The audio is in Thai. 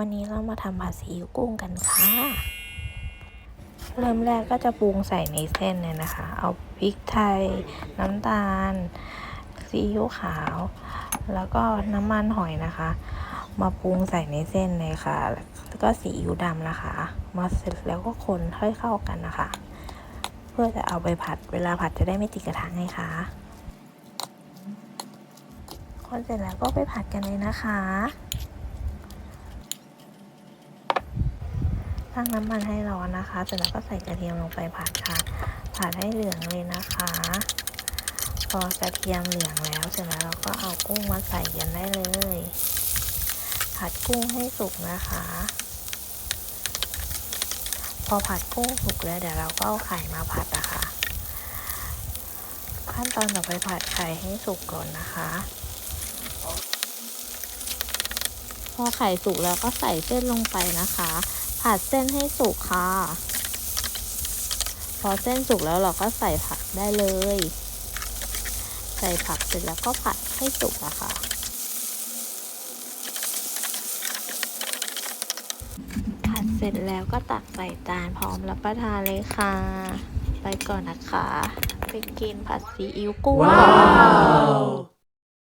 วันนี้เรามาทำผัดซีอิ๊วกุ้งกันค่ะ เริ่มแรกก็จะปรุงใส่ในเส้นเลยนะคะ เอาพริกไทย น้ำตาล ซีอิ๊วขาว แล้วก็น้ำมันหอยนะคะ มาปรุงใส่ในเส้นเลยค่ะ แล้วก็ซีอิ๊วดำนะคะ มาเสร็จแล้วก็คนให้เข้ากันนะคะ เพื่อจะเอาไปผัด เวลาผัดจะได้ไม่ติดกระทะไงคะคนเสร็จแล้วก็ไปผัดกันเลยนะคะ ตั้งน้ำมันให้ร้อนนะคะเสร็จแล้วก็ใส่กระเทียมลงไปผัดค่ะ ผัดให้เหลืองเลยนะคะ พอกระเทียมเหลืองแล้วเสร็จแล้วเราก็เอากุ้งมาใส่กันได้เลย ผัดกุ้งให้สุกนะคะ พอผัดกุ้งสุกแล้วเดี๋ยวเราก็เอาไข่มาผัดนะคะขั้นตอนต่อไปผัดไข่ให้สุกก่อนนะคะ พอไข่สุกแล้วก็ใส่เส้นลงไปนะคะ ผัดเส้นให้สุกค่ะ พอเส้นสุกแล้วเราก็ใส่ผักได้เลย ใส่ผักเสร็จแล้วก็ผัดให้สุกอะค่ะผัดเสร็จแล้วก็ตักใส่จานพร้อมรับประทานเลยค่ะ ไปก่อนนะคะ ไปกินผัดซีอิ๊วกุ้ง